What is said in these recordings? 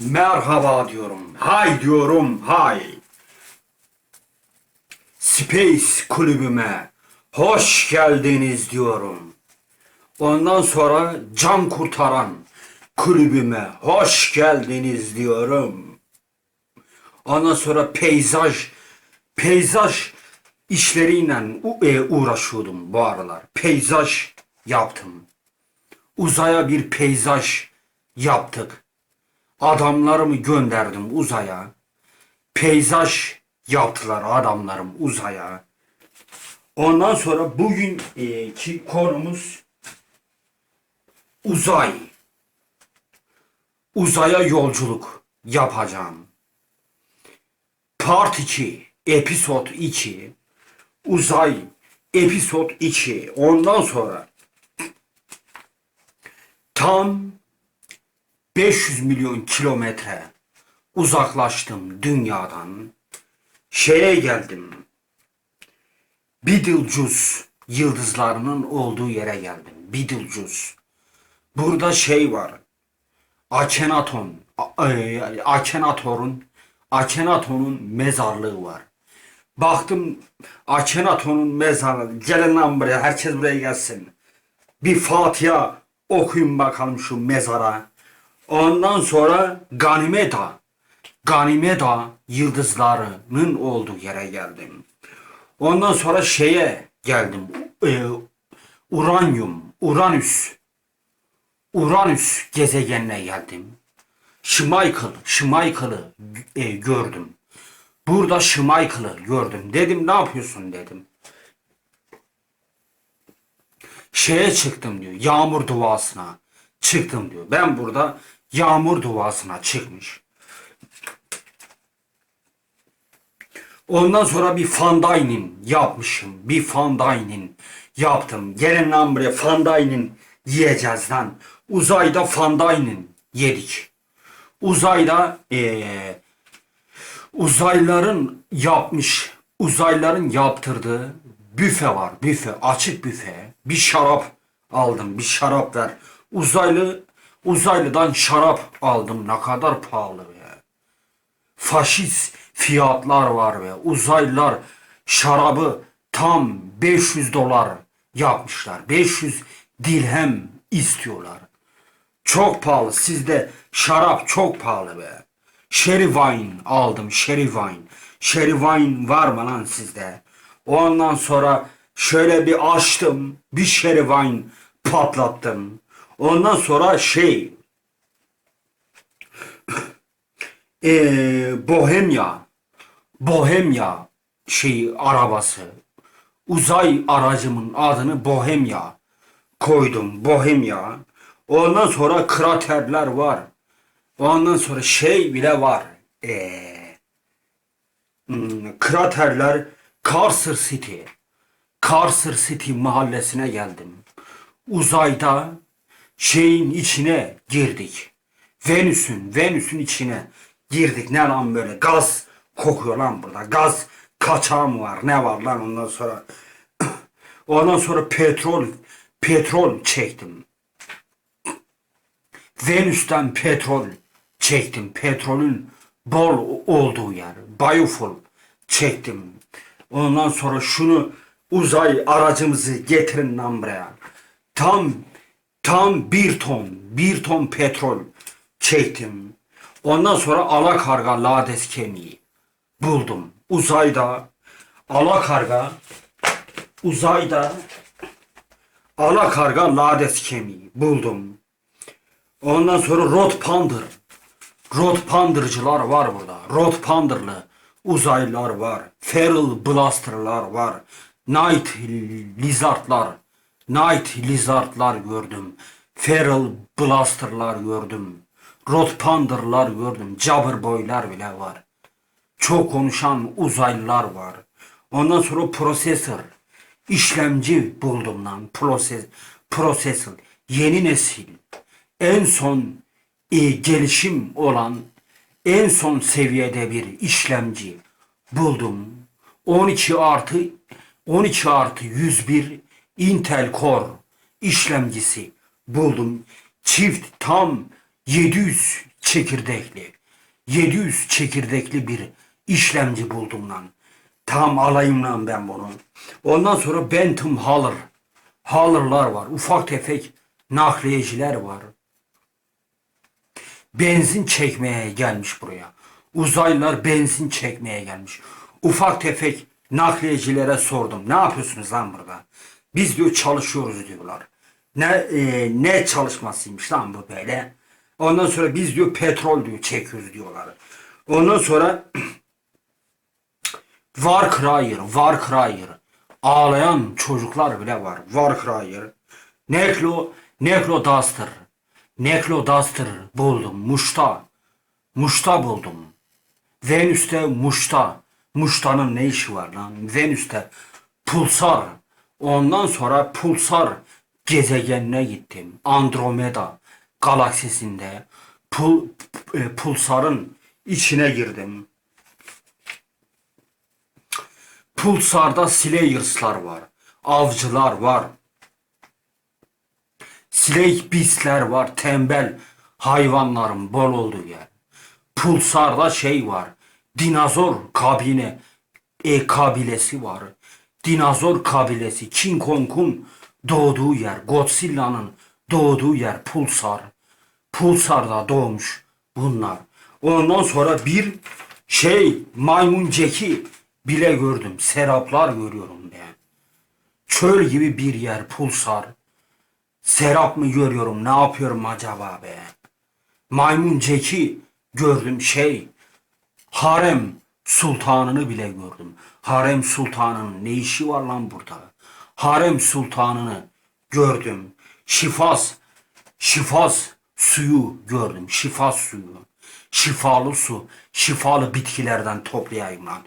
Merhaba diyorum. Hay diyorum. Hay. Space kulübüme hoş geldiniz diyorum. Ondan sonra can kurtaran kulübüme hoş geldiniz diyorum. Ondan sonra peyzaj peyzaj işleriyle e, uğraşıyordum bu aralar. Peyzaj yaptım. Uzaya bir peyzaj yaptık. Adamlarımı gönderdim uzaya. Peyzaj yaptılar adamlarım uzaya. Ondan sonra bugünkü konumuz uzay. Uzaya yolculuk yapacağım. Part 2, episod 2, uzay, episod 2. Ondan sonra tam 500 milyon kilometre uzaklaştım dünyadan. Şeye geldim. Betelgeuse yıldızlarının olduğu yere geldim. Betelgeuse. Burada şey var. Akhenaton. E, Akhenator'un Akhenaton'un mezarlığı var. Baktım Akhenaton'un mezarlığı. Gelin lan buraya. Herkes buraya gelsin. Bir Fatiha okuyun bakalım şu mezara. Ondan sonra Ganimeda. Ganimeda yıldızlarının olduğu yere geldim. Ondan sonra şeye geldim. Ee, Uranyum, Uranüs. Uranüs gezegenine geldim. Schmeichel, Schmeichel'ı e, gördüm. Burada Schmeichel'ı gördüm. Dedim ne yapıyorsun dedim. Şeye çıktım diyor. Yağmur duasına çıktım diyor. Ben burada yağmur duasına çıkmış. Ondan sonra bir Fandaynin yapmışım. Bir Fandaynin yaptım. Gelin lan buraya Fandaynin yiyeceğiz lan. Uzayda Fandaynin yedik. Uzayda eee uzaylıların yapmış, uzaylıların yaptırdığı büfe var. Büfe, açık büfe. Bir şarap aldım. Bir şarap ver. Uzaylı uzaylıdan şarap aldım. Ne kadar pahalı be faşist fiyatlar var ve uzaylılar şarabı tam 500 dolar yapmışlar. 500 dirhem istiyorlar. Çok pahalı. Sizde şarap çok pahalı be. Sherry wine aldım. Sherry wine. Sherry wine var mı lan sizde? Ondan sonra şöyle bir açtım. Bir sherry wine patlattım. Ondan sonra şey ee, Bohemya, Bohemya şeyi arabası. Uzay aracımın adını Bohemya koydum. Bohemya. Ondan sonra kraterler var. Ondan sonra şey bile var. Ee, kraterler Carcer City. Carcer City mahallesine geldim. Uzayda şeyin içine girdik. Venüs'ün, Venüs'ün içine girdik. Ne lan böyle gaz kokuyor lan burada. Gaz kaçağı mı var? Ne var lan ondan sonra? ondan sonra petrol, petrol çektim. Venüs'ten petrol çektim. Petrolün bol olduğu yer. Biofuel çektim. Ondan sonra şunu uzay aracımızı getirin lan buraya. Tam tam bir ton, bir ton petrol çektim. Ondan sonra alakarga lades kemiği buldum. Uzayda alakarga uzayda alakarga lades kemiği buldum. Ondan sonra rot pandır. Rot pandırcılar var burada. Rot pandırlı uzaylılar var. Feral blasterlar var. Night lizardlar. Night lizardlar gördüm. Feral blasterlar gördüm. Rot pandırlar gördüm. Jabber boylar bile var. Çok konuşan uzaylılar var. Ondan sonra prosesör. işlemci buldum lan. Proses, prosesör. Yeni nesil. En son e, gelişim olan en son seviyede bir işlemci buldum. 12 artı 12 artı 101 Intel Core işlemcisi buldum. Çift tam 700 çekirdekli. 700 çekirdekli bir işlemci buldum lan. Tam alayım lan ben bunu. Ondan sonra Bentham Haller. Haller'lar var. Ufak tefek nakliyeciler var. Benzin çekmeye gelmiş buraya. Uzaylılar benzin çekmeye gelmiş. Ufak tefek nakliyecilere sordum. Ne yapıyorsunuz lan burada? Biz diyor çalışıyoruz diyorlar. Ne e, ne çalışmasıymış lan bu böyle? Ondan sonra biz diyor petrol diyor çekiyoruz diyorlar. Ondan sonra War Crier. Ağlayan çocuklar bile var. War. Necro, Necro Duster. Necro Duster buldum. Muş'ta. Muş'ta buldum. Venüs'te Muş'ta. Muş'tanın ne işi var lan? Venüs'te Pulsar. Ondan sonra Pulsar gezegenine gittim. Andromeda galaksisinde pul, e, Pulsar'ın içine girdim. Pulsar'da Slayers'lar var. Avcılar var. Slake Beast'ler var. Tembel hayvanların bol olduğu yer. Pulsar'da şey var. Dinozor kabine e, kabilesi var. Dinozor kabilesi King Kong'un doğduğu yer. Godzilla'nın doğduğu yer Pulsar. Pulsar'da doğmuş bunlar. Ondan sonra bir şey maymun Jack'i bile gördüm. Seraplar görüyorum ben. Çöl gibi bir yer Pulsar. Serap mı görüyorum ne yapıyorum acaba be? Maymun Jack'i gördüm şey. Harem sultanını bile gördüm. Harem sultanının ne işi var lan burada? Harem sultanını gördüm. Şifas, şifas suyu gördüm. Şifas suyu. Şifalı su, şifalı bitkilerden toplayayım lan.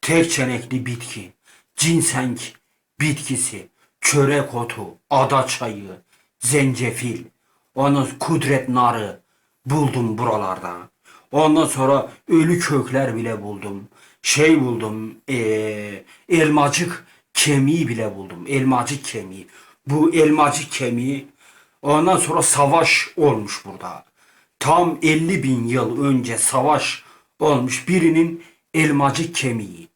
Tek çenekli bitki, ginseng bitkisi, çörek otu, ada çayı, zencefil, onun kudret narı buldum buralarda. Ondan sonra ölü kökler bile buldum. Şey buldum, eee, elmacık kemiği bile buldum. Elmacık kemiği. Bu elmacık kemiği ondan sonra savaş olmuş burada. Tam 50 bin yıl önce savaş olmuş birinin elmacık kemiği.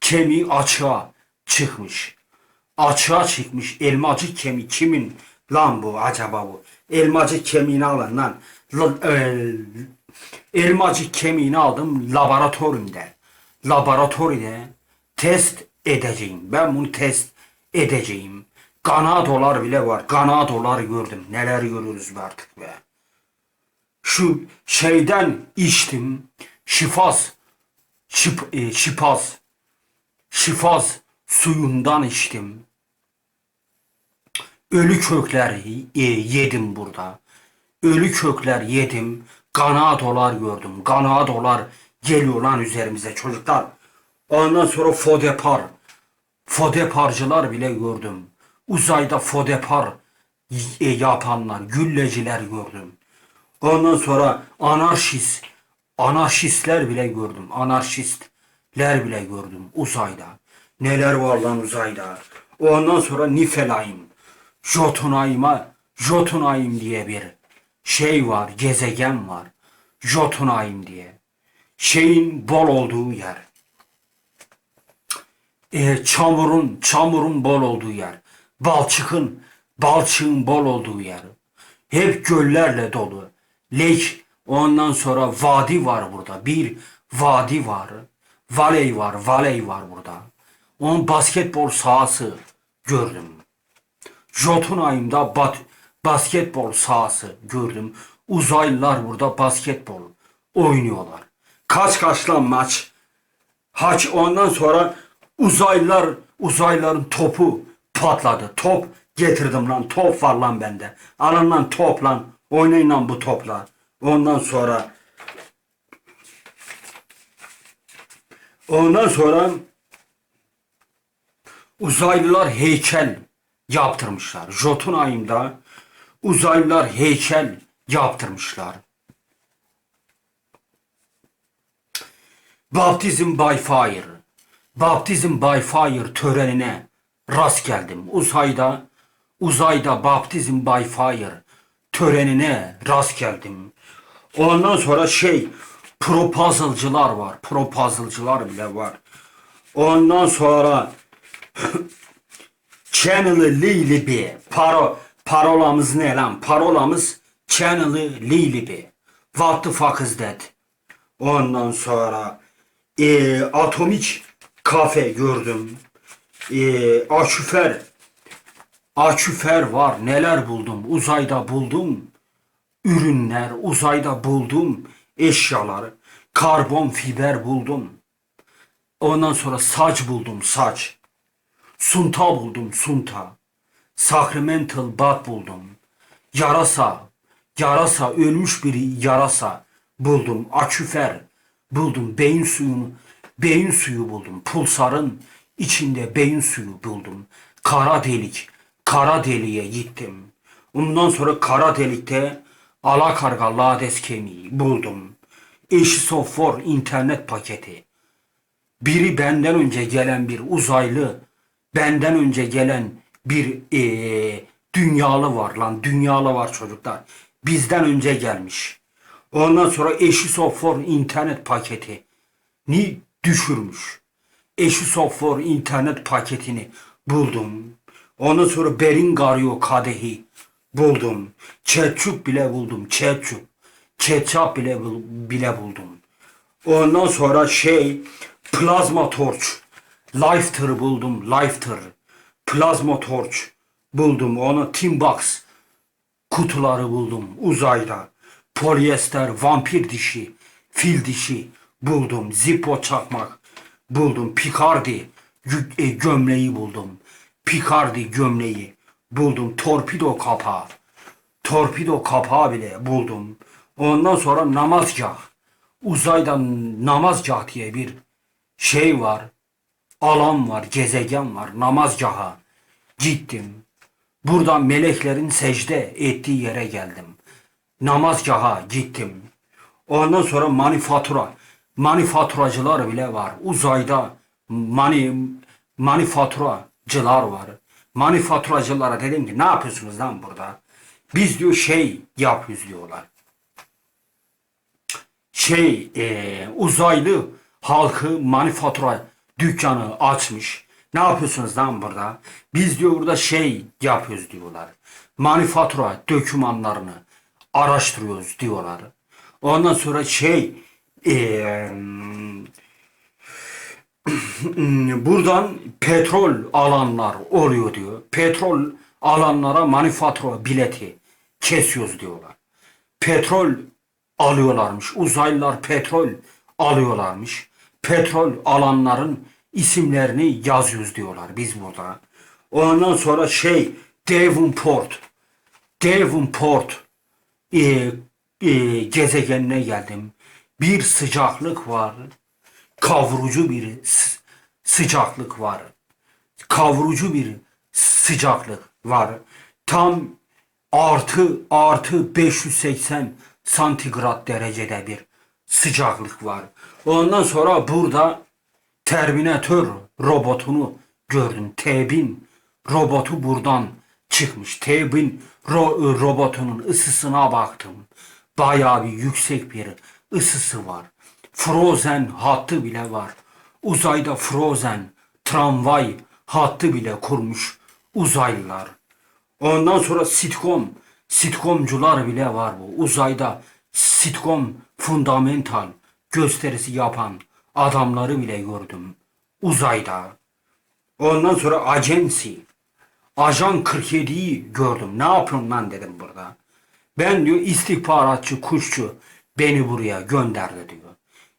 Kemiği açığa çıkmış. Açığa çıkmış elmacık kemiği kimin lan bu acaba bu? Elmacık kemiğini alın lan. Lan, eee, elmacık kemiğini aldım laboratuvarımda. Laboratuvarda test edeceğim. Ben bunu test edeceğim. Ganadolar bile var. Ganadolar gördüm. Neler görüyoruz be artık be. Şu şeyden içtim. Şifas. Şip, e, şipaz. Şifaz suyundan içtim. Ölü kökler e, yedim burada. Ölü kökler yedim. Ganadolar gördüm. Ganadolar geliyor lan üzerimize çocuklar. Ondan sonra fodepar. Fodeparcılar bile gördüm. Uzayda fodepar e, yapanlar, gülleciler gördüm. Ondan sonra anarşist, anarşistler bile gördüm. Anarşistler bile gördüm uzayda. Neler var lan uzayda. Ondan sonra Nifelaim, Jotunheim'a, Jotunheim diye bir şey var, gezegen var. Jotunheim diye. Şeyin bol olduğu yer. E, çamurun, çamurun bol olduğu yer. Balçıkın, balçığın bol olduğu yer. Hep göllerle dolu. Lek, ondan sonra vadi var burada. Bir vadi var. Valey var, valey var burada. Onun basketbol sahası gördüm. Jotunheim'da bat, basketbol sahası gördüm. Uzaylılar burada basketbol oynuyorlar. Kaç kaç lan maç? Haç ondan sonra uzaylılar uzaylıların topu patladı. Top getirdim lan. Top var lan bende. Alın lan top lan. Oynayın lan bu topla. Ondan sonra ondan sonra uzaylılar heykel yaptırmışlar. Jotunheim'da uzaylılar heykel yaptırmışlar. Baptism by Fire. Baptism by Fire törenine rast geldim. Uzayda uzayda Baptism by Fire törenine rast geldim. Ondan sonra şey propuzzle'cılar var. Propuzzle'cılar bile var. Ondan sonra Channel'ı Lilibi. Paro, parolamız ne lan? Parolamız Channel'ı Lilibi. What the fuck is that? Ondan sonra e, Atomik kafe gördüm. E, Aşüfer Aşüfer var. Neler buldum? Uzayda buldum. Ürünler uzayda buldum. Eşyaları. Karbon fiber buldum. Ondan sonra saç buldum saç. Sunta buldum sunta. Sacramental bat buldum. Yarasa. Yarasa ölmüş bir yarasa buldum. Aküfer buldum. Beyin suyunu beyin suyu buldum. Pulsarın içinde beyin suyu buldum. Kara delik. Kara deliğe gittim. Ondan sonra kara delikte alakarga lades kemiği buldum. Eşisofor internet paketi. Biri benden önce gelen bir uzaylı, benden önce gelen bir eee, dünyalı var lan. Dünyalı var çocuklar. Bizden önce gelmiş. Ondan sonra Eşisofor internet paketi ni düşürmüş. Eşisofor internet paketini buldum. Ondan sonra Beringario kadehi buldum. Çetçuk bile buldum. Çetçuk. Ketçap bile, bile buldum. Ondan sonra şey plazma torç. Lighter buldum. Lighter. Plazma torç buldum. Onu Timbox kutuları buldum uzayda. Polyester, vampir dişi, fil dişi buldum. Zippo çakmak buldum. Picardi e, gömleği buldum. Picardi gömleği buldum. Torpido kapağı. Torpido kapağı bile buldum. Ondan sonra namazgah. Uzaydan namazgah diye bir şey var. Alan var, gezegen var. Namazgaha gittim. Buradan meleklerin secde ettiği yere geldim. Namazgaha gittim. Ondan sonra manifatura. Manifaturacılar bile var. Uzayda mani, manifaturacılar var. Manifaturacılara dedim ki ne yapıyorsunuz lan burada? Biz diyor şey yapıyoruz diyorlar. Şey e, uzaylı halkı manifatura dükkanı açmış. Ne yapıyorsunuz lan burada? Biz diyor burada şey yapıyoruz diyorlar. Manifatura dokümanlarını araştırıyoruz diyorlar. Ondan sonra şey eee, buradan petrol alanlar oluyor diyor. Petrol alanlara manifatura bileti kesiyoruz diyorlar. Petrol alıyorlarmış. Uzaylılar petrol alıyorlarmış. Petrol alanların isimlerini yazıyoruz diyorlar biz burada. Ondan sonra şey Devonport Devonport e, e, gezegenine geldim. Bir sıcaklık var. Kavurucu bir sıcaklık var. Kavurucu bir sıcaklık var. Tam artı artı 580 santigrat derecede bir sıcaklık var. Ondan sonra burada Terminator robotunu gördüm. T-1000 robotu buradan çıkmış. T-1000 ro- robotunun ısısına baktım. Bayağı bir yüksek bir ısısı var. Frozen hattı bile var. Uzayda Frozen tramvay hattı bile kurmuş uzaylılar. Ondan sonra sitcom, sitcomcular bile var bu. Uzayda sitcom fundamental gösterisi yapan adamları bile gördüm. Uzayda. Ondan sonra agency. Ajan 47'yi gördüm. Ne yapıyorum lan dedim burada. Ben diyor istihbaratçı kuşçu beni buraya gönderdi diyor.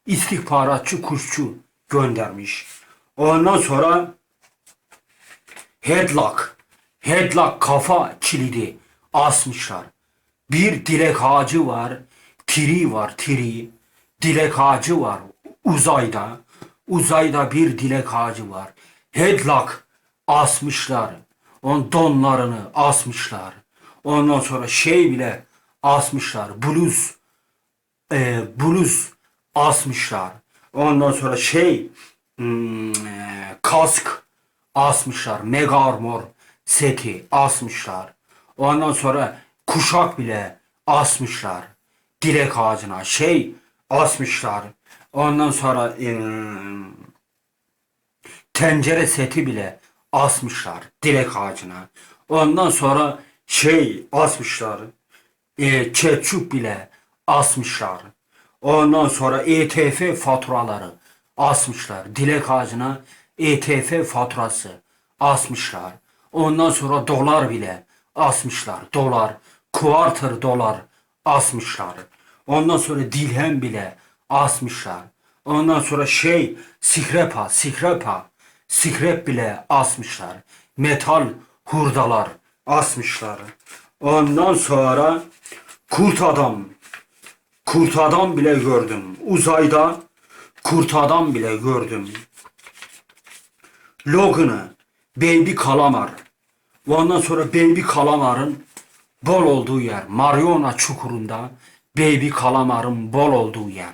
İstihbaratçı kuşçu göndermiş. Ondan sonra headlock, headlock kafa kilidi asmışlar. Bir dilek ağacı var, tiri var, tiri. Dilek ağacı var uzayda. Uzayda bir dilek ağacı var. Headlock asmışlar. On donlarını asmışlar. Ondan sonra şey bile asmışlar. Bluz e, bluz asmışlar. Ondan sonra şey hmm, e, kask asmışlar. Mega armor seti asmışlar. Ondan sonra kuşak bile asmışlar. dilek ağacına şey asmışlar. Ondan sonra eee, tencere seti bile asmışlar dilek ağacına. Ondan sonra şey asmışlar. E, ketçup bile asmışlar. Ondan sonra ETF faturaları asmışlar. Dilek ağacına ETF faturası asmışlar. Ondan sonra dolar bile asmışlar. Dolar, kuartır dolar asmışlar. Ondan sonra dilhem bile asmışlar. Ondan sonra şey sikrepa, sikrepa, sikrep bile asmışlar. Metal hurdalar asmışlar. Ondan sonra kurt adam, kurt adam bile gördüm. Uzayda kurt adam bile gördüm. Logan'ı, Baby Kalamar. Ondan sonra Baby Kalamar'ın bol olduğu yer. Mariona çukurunda Baby Kalamar'ın bol olduğu yer.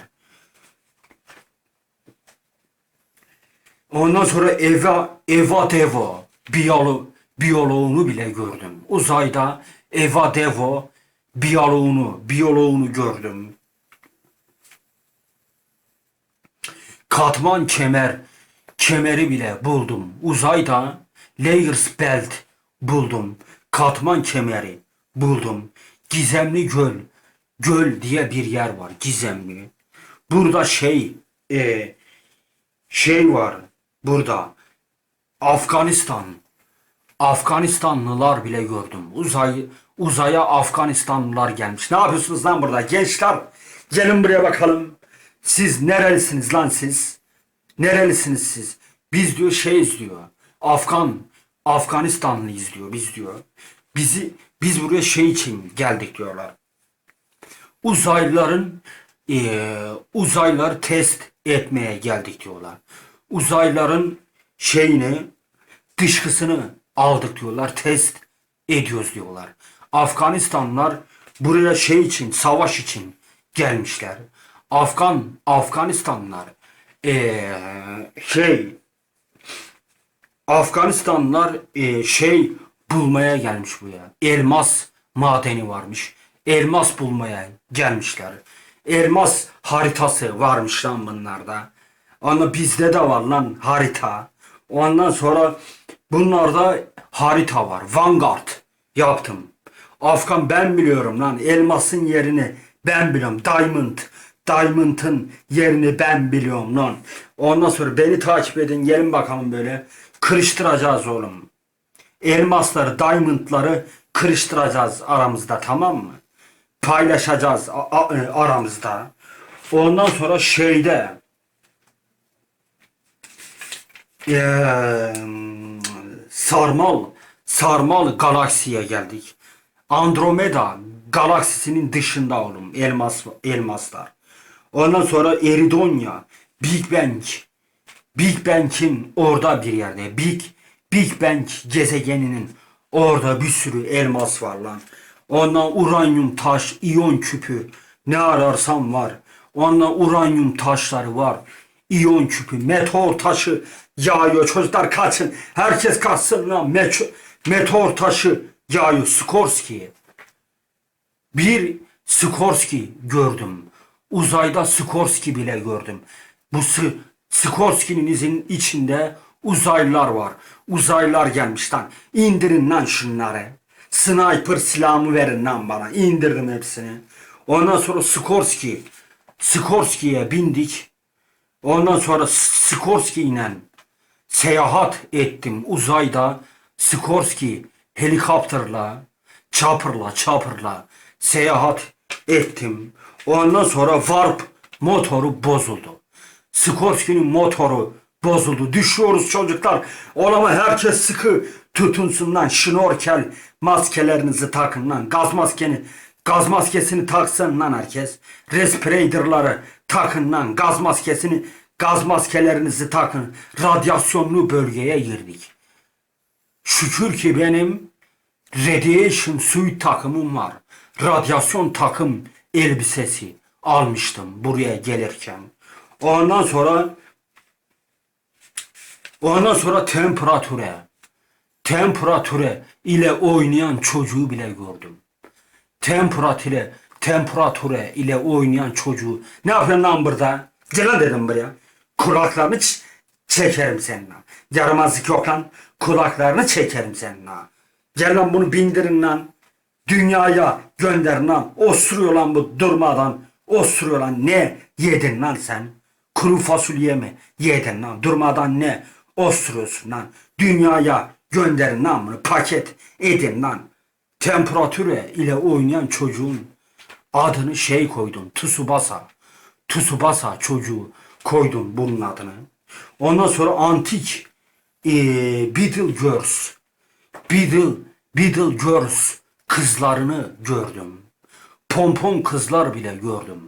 Ondan sonra Eva, Eva Devo biyolo, biyoloğunu bile gördüm. Uzayda Eva Devo biyoloğunu, biyoloğunu gördüm. Katman kemer, kemeri bile buldum. Uzayda Layers Belt buldum. Katman kemeri buldum. Gizemli göl, göl diye bir yer var. Gizemli. Burada şey, e, şey var. Burada Afganistan. Afganistanlılar bile gördüm. Uzay uzaya Afganistanlılar gelmiş. Ne yapıyorsunuz lan burada gençler? Gelin buraya bakalım. Siz nerelisiniz lan siz? Nerelisiniz siz? Biz diyor şey izliyor. Afgan Afganistanlı izliyor biz diyor. Bizi biz buraya şey için geldik diyorlar. Uzaylıların eee uzaylıları test etmeye geldik diyorlar. Uzaylıların şeyini dışkısını aldık diyorlar. Test ediyoruz diyorlar. Afganistanlılar buraya şey için, savaş için gelmişler. Afgan, Afganistanlılar eee, şey Afganistanlılar eee, şey bulmaya gelmiş buraya. Elmas madeni varmış. Elmas bulmaya gelmişler. Elmas haritası varmış lan bunlarda. Ama bizde de var lan harita. Ondan sonra bunlarda harita var. Vanguard yaptım. Afgan ben biliyorum lan. Elmasın yerini ben biliyorum. Diamond. Diamond'ın yerini ben biliyorum lan. Ondan sonra beni takip edin. Gelin bakalım böyle. Kırıştıracağız oğlum. Elmasları, diamondları kırıştıracağız aramızda tamam mı? Paylaşacağız e, aramızda. Ondan sonra şeyde eee, sarmal sarmal galaksiye geldik. Andromeda galaksisinin dışında oğlum elmas elmaslar. Ondan sonra Eridonya, Big Bang, Big Bang'in orada bir yerde. Big Big Bang gezegeninin orada bir sürü elmas var lan. Ondan uranyum taş, iyon küpü ne ararsan var. Ondan uranyum taşları var. İyon küpü, meteor taşı yağıyor. Çocuklar kaçın. Herkes kaçsın lan. Meteor, meteor taşı yağıyor. Skorsky. Bir Skorsky gördüm. Uzayda Skorsky bile gördüm. Bu S- Skorsky'nin izinin içinde uzaylılar var. Uzaylılar gelmiş lan. İndirin lan şunları. Sniper silahımı verin lan bana. İndirdim hepsini. Ondan sonra Skorsky. Skorsky'ye bindik. Ondan sonra Skorsky ile seyahat ettim uzayda. Skorsky helikopterla, chopperla, chopperla seyahat ettim. Ondan sonra warp motoru bozuldu. Skorsky'nin motoru bozuldu. Düşüyoruz çocuklar. Olama herkes sıkı tutunsun lan. Şnorkel maskelerinizi takın lan. Gaz maskeni Gaz maskesini taksın lan herkes. Respiratorları takın lan. Gaz maskesini, gaz maskelerinizi takın. Radyasyonlu bölgeye girdik. Şükür ki benim radiation suit takımım var. Radyasyon takım elbisesi almıştım buraya gelirken. Ondan sonra ondan sonra temperatüre temperatüre ile oynayan çocuğu bile gördüm temperatüre temperatüre ile oynayan çocuğu ne yapıyorsun lan burada? Gel dedim buraya. Kulaklarını çekerim senin lan. Yaramazlık yok lan. Kulaklarını çekerim senin lan. Gel lan bunu bindirin lan. Dünyaya gönderin lan. Osuruyor lan bu durmadan. Osuruyor lan. Ne yedin lan sen? Kuru fasulye mi yedin lan? Durmadan ne osuruyorsun lan? Dünyaya gönderin lan bunu. Paket edin lan. Temperatüre ile oynayan çocuğun adını şey koydun. Tsubasa. Tsubasa çocuğu koydun bunun adını. Ondan sonra antik Girls. Beatle, Beatle Girls kızlarını gördüm. Pompon kızlar bile gördüm.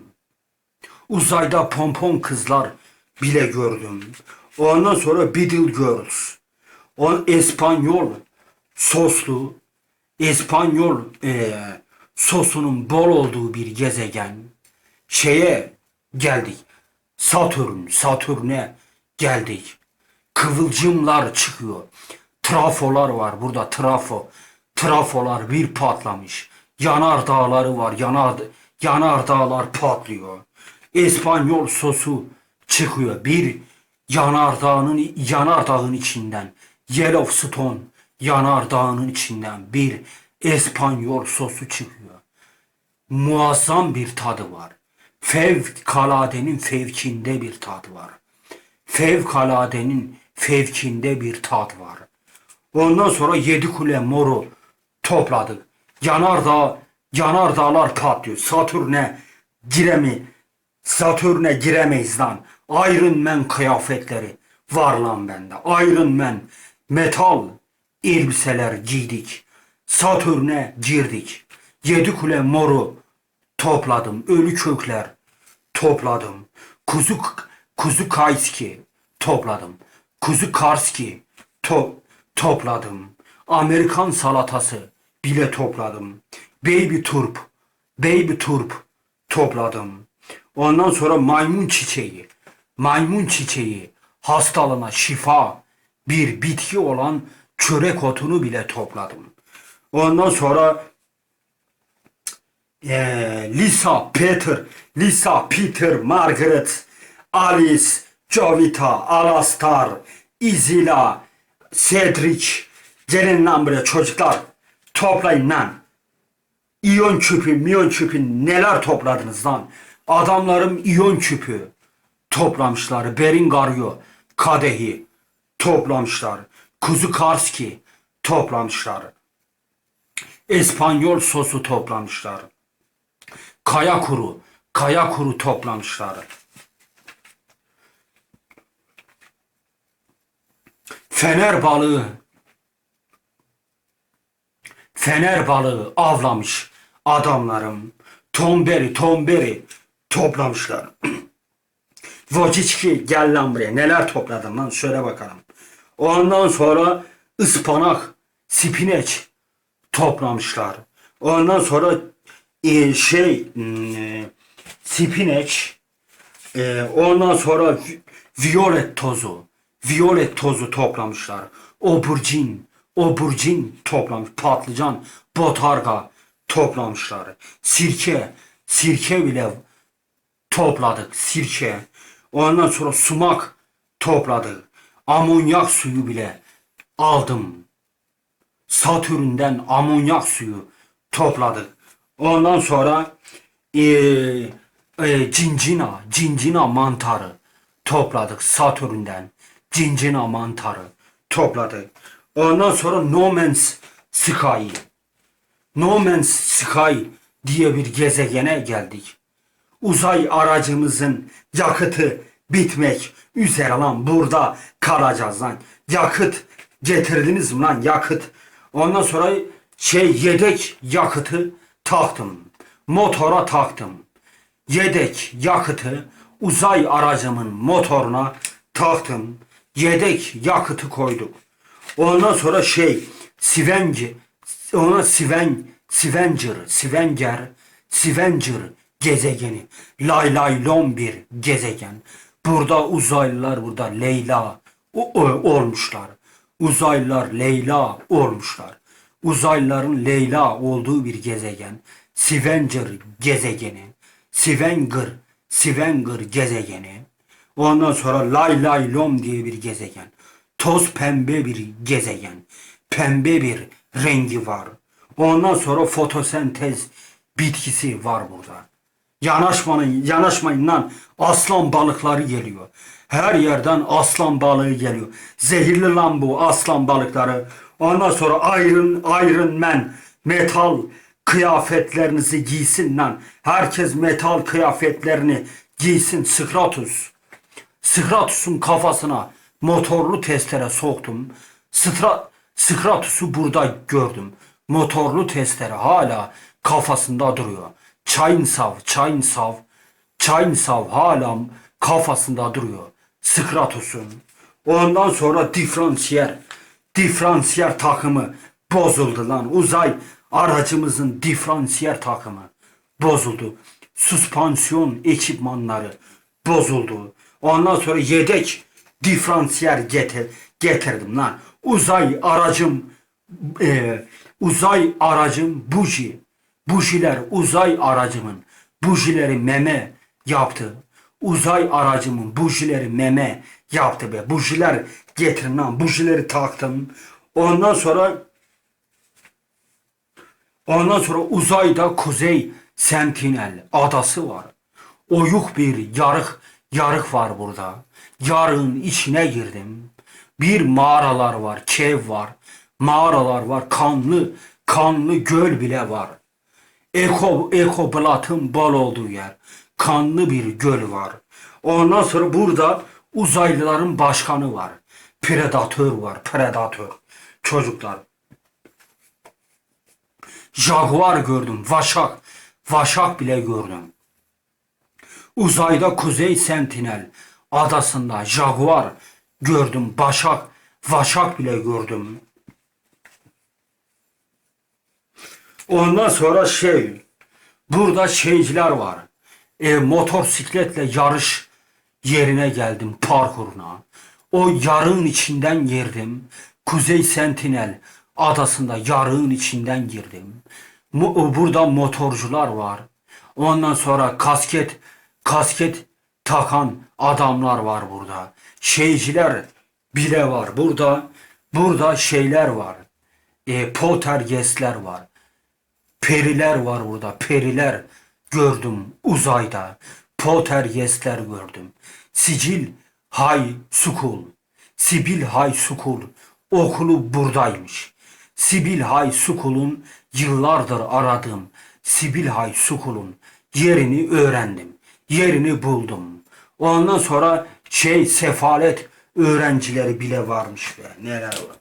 Uzayda pompon kızlar bile gördüm. Ondan sonra Girls. O İspanyol soslu, İspanyol eee, sosunun bol olduğu bir gezegen. Şeye geldik. Satürn, Satürn'e geldik. Kıvılcımlar çıkıyor. Trafolar var burada trafo. Trafolar bir patlamış. Yanar dağları var. Yanar, yanar dağlar patlıyor. İspanyol sosu çıkıyor. Bir yanardağının yanardağın içinden Yellowstone yanardağının içinden bir İspanyol sosu çıkıyor muazzam bir tadı var. Fevkaladenin fevkinde bir tadı var. Fevkaladenin fevkinde bir tat var. Ondan sonra yedi kule moru topladık. Yanardağ, yanardağlar patlıyor. Satürn'e giremi, Satürn'e giremeyiz lan. Iron Man kıyafetleri var lan bende. Iron Man metal elbiseler giydik. Satürn'e girdik. Yedi kule moru topladım. Ölü kökler topladım. Kuzu kuzu kayski topladım. Kuzu karski to, topladım. Amerikan salatası bile topladım. Baby turp, baby turp topladım. Ondan sonra maymun çiçeği, maymun çiçeği hastalığına şifa bir bitki olan çörek otunu bile topladım. Ondan sonra ee, Lisa, Peter, Lisa, Peter, Margaret, Alice, Jovita, Alastar, Izila, Cedric. Gelin lan buraya çocuklar. Toplayın lan. İyon küpü, miyon küpü neler topladınız lan? Adamlarım iyon küpü toplamışlar. Beringaryo kadehi toplamışlar. Kuzu Karski toplamışlar. İspanyol sosu toplamışlar. Kaya kuru, kaya kuru toplamışlar. Fener balığı, fener balığı avlamış adamlarım. Tomberi, tomberi toplamışlar. Vociçki gel lan buraya. Neler topladın lan söyle bakalım. Ondan sonra ıspanak, spineç toplamışlar. Ondan sonra e, şey e, spineç e, ondan sonra vi- violet tozu violet tozu toplamışlar. Oburcin oburcin toplamış. Patlıcan, botarga toplamışlar. Sirke, sirke bile topladık. Sirke. Ondan sonra sumak topladık. Amonyak suyu bile aldım. Satürn'den amonyak suyu topladık. Ondan sonra e, e, cincina, cincina mantarı topladık Satürn'den. Cincina mantarı topladık. Ondan sonra No Man's Sky. No Man's Sky diye bir gezegene geldik. Uzay aracımızın yakıtı bitmek üzere lan burada kalacağız lan. Yakıt getirdiniz mi lan yakıt? Ondan sonra şey yedek yakıtı taktım. Motora taktım. Yedek yakıtı uzay aracımın motoruna taktım. Yedek yakıtı koyduk. Ondan sonra şey Sivenci ona Siven Sivenger Sivenger Sivenger gezegeni lay lay lom bir gezegen. Burada uzaylılar burada Leyla o- o- olmuşlar. Uzaylılar Leyla olmuşlar. Uzaylıların Leyla olduğu bir gezegen. Svenger gezegeni. Svenger, Svenger gezegeni. Ondan sonra Lay Lay Lom diye bir gezegen. Toz pembe bir gezegen. Pembe bir rengi var. Ondan sonra fotosentez bitkisi var burada. Yanaşmayın, yanaşmayın lan. Aslan balıkları geliyor. Her yerden aslan balığı geliyor. Zehirli lan bu aslan balıkları. Ondan sonra Iron, Iron Man metal kıyafetlerinizi giysin lan. Herkes metal kıyafetlerini giysin. Skratus. Skratus'un kafasına motorlu testere soktum. Stra Skratus'u burada gördüm. Motorlu testere hala kafasında duruyor. Chainsaw, Chainsaw, Chainsaw hala kafasında duruyor. Skratus'un. Ondan sonra diferansiyer, diferansiyer takımı bozuldu lan. Uzay aracımızın diferansiyer takımı bozuldu. Süspansiyon ekipmanları bozuldu. Ondan sonra yedek diferansiyer getir, getirdim lan. Uzay aracım e, uzay aracım buji. Bujiler uzay aracımın bujileri meme yaptı. Uzay aracımın bujileri meme yaptı be. Bujiler getirin lan. Bujileri taktım. Ondan sonra Ondan sonra uzayda Kuzey Sentinel adası var. Oyuk bir yarık, yarık var burada. Yarığın içine girdim. Bir mağaralar var, kev var. Mağaralar var, kanlı, kanlı göl bile var. Eko, ekoblatın bol olduğu yer. Kanlı bir göl var. Ondan sonra burada uzaylıların başkanı var. Predatör var, predatör. Çocuklar. Jaguar gördüm. Vaşak. Vaşak bile gördüm. Uzayda Kuzey Sentinel adasında Jaguar gördüm. Başak. Vaşak bile gördüm. Ondan sonra şey. Burada şeyciler var. E, motosikletle yarış yerine geldim parkuruna. O yarığın içinden girdim. Kuzey Sentinel adasında yarığın içinden girdim. Mu- Burada motorcular var. Ondan sonra kasket kasket takan adamlar var burada. Şeyciler bile var burada. Burada şeyler var. E, poltergeistler var. Periler var burada. Periler gördüm uzayda. Poltergeistler gördüm. Sicil Hay Sukul. Sibil Hay Sukul okulu buradaymış. Sibil Hay Sukul'un yıllardır aradığım Sibil Hay Sukul'un yerini öğrendim. Yerini buldum. Ondan sonra şey sefalet öğrencileri bile varmış be. Neler var.